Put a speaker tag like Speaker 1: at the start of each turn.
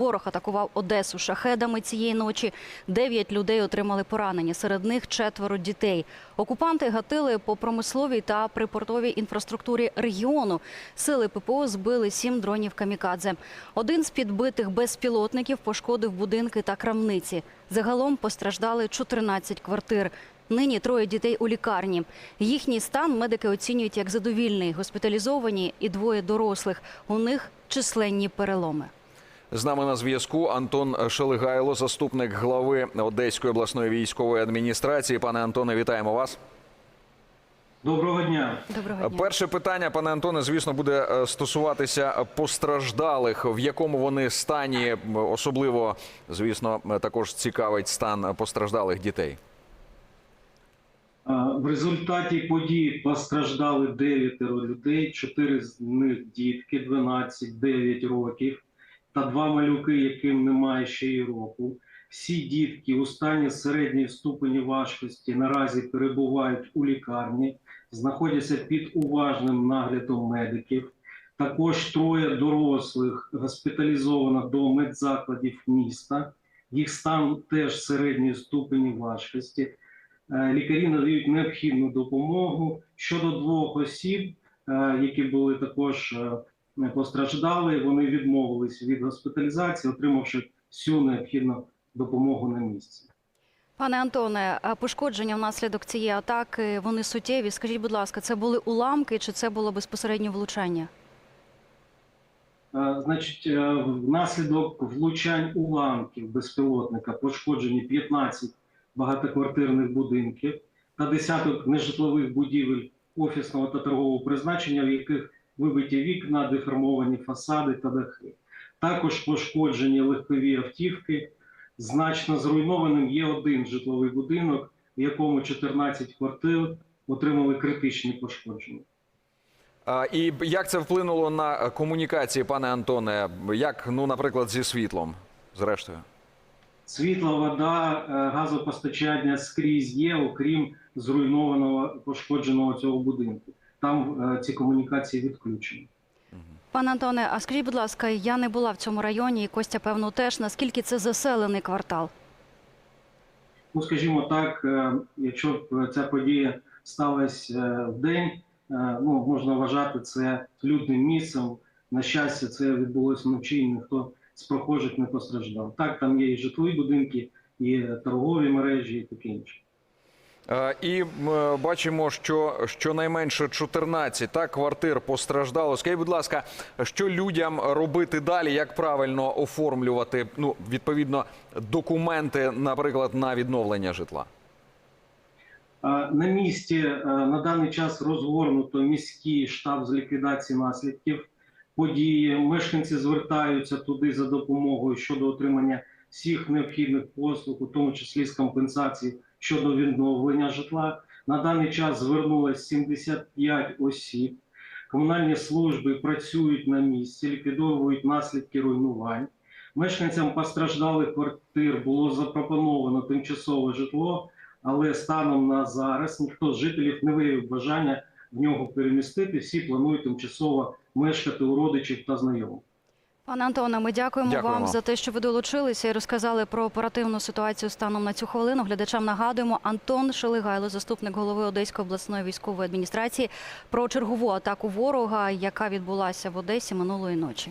Speaker 1: Ворог атакував Одесу шахедами цієї ночі. Дев'ять людей отримали поранення. Серед них четверо дітей. Окупанти гатили по промисловій та припортовій інфраструктурі регіону. Сили ППО збили сім дронів камікадзе. Один з підбитих безпілотників пошкодив будинки та крамниці. Загалом постраждали 14 квартир. Нині троє дітей у лікарні. Їхній стан медики оцінюють як задовільний, госпіталізовані і двоє дорослих. У них численні переломи.
Speaker 2: З нами на зв'язку Антон Шелегайло, заступник глави Одеської обласної військової адміністрації. Пане Антоне, вітаємо вас.
Speaker 3: Доброго дня.
Speaker 1: Доброго дня.
Speaker 2: Перше питання, пане Антоне, звісно, буде е, стосуватися постраждалих. В якому вони стані, особливо, звісно, е, також цікавить стан постраждалих дітей.
Speaker 3: В результаті подій постраждали 9 людей, 4 з них дітки, 12, 9 років, та два малюки, яким немає ще й року. Всі дітки у стані середньої ступені важкості наразі перебувають у лікарні, знаходяться під уважним наглядом медиків. Також троє дорослих госпіталізовано до медзакладів міста. Їх стан теж середньої ступені важкості. Е, Лікарі надають необхідну допомогу щодо двох осіб, е, які були також е, постраждали. Вони відмовились від госпіталізації, отримавши всю необхідну допомогу на місці.
Speaker 1: Пане Антоне, пошкодження внаслідок цієї атаки вони суттєві. Скажіть, будь ласка, це були уламки чи це було безпосередньо влучання?
Speaker 3: Е, Значить, е, внаслідок влучань уламків безпілотника пошкоджені 15 багатоквартирних будинків та десяток нежитлових будівель офісного та торгового призначення, в яких вибиті вікна, деформовані фасади та дахи. Також пошкоджені легкові автівки. Значно зруйнованим є один житловий будинок, в якому 14 квартир отримали критичні пошкодження.
Speaker 2: А, І як це вплинуло на комунікації, пане Антоне? Як, ну, наприклад, зі світлом, зрештою?
Speaker 3: Світла, вода, е, газопостачання скрізь є, окрім зруйнованого пошкодженого цього будинку. Там е, ці комунікації відключені.
Speaker 1: Пане Антоне, а скажіть, будь ласка, я не була в цьому районі, і Костя, певно, теж. Наскільки це заселений квартал?
Speaker 3: Ну, скажімо так, е, якщо б ця подія сталася е, в день, ну можна вважати це людним місцем. На щастя, це відбулося вночі, і ніхто з прохожих не постраждав. Так, там є і житлові будинки, і торгові мережі, і таке інше.
Speaker 2: Е, І м, бачимо, що щонайменше 14 так, квартир постраждало. Скажіть, будь ласка, що людям робити далі? Як правильно оформлювати ну, відповідно документи, наприклад, на відновлення житла?
Speaker 3: На місці е, на даний час розгорнуто міський штаб з ліквідації наслідків події. Мешканці звертаються туди за допомогою щодо отримання всіх необхідних послуг, у тому числі з компенсації щодо відновлення житла. На даний час звернулось 75 осіб. Комунальні служби працюють на місці, ліквідовують наслідки руйнувань. Мешканцям постраждалих квартир було запропоновано тимчасове житло але станом на зараз ніхто з жителів не виявив бажання в нього перемістити. Всі планують тимчасово мешкати у родичів та знайомих.
Speaker 1: Пане Антоне, ми дякуємо,
Speaker 2: Дякуємо.
Speaker 1: вам за те, що ви долучилися і розказали про оперативну ситуацію станом на цю хвилину. Глядачам нагадуємо, Антон Шелигайло, заступник голови Одеської обласної військової адміністрації, про чергову атаку ворога, яка відбулася в Одесі минулої ночі.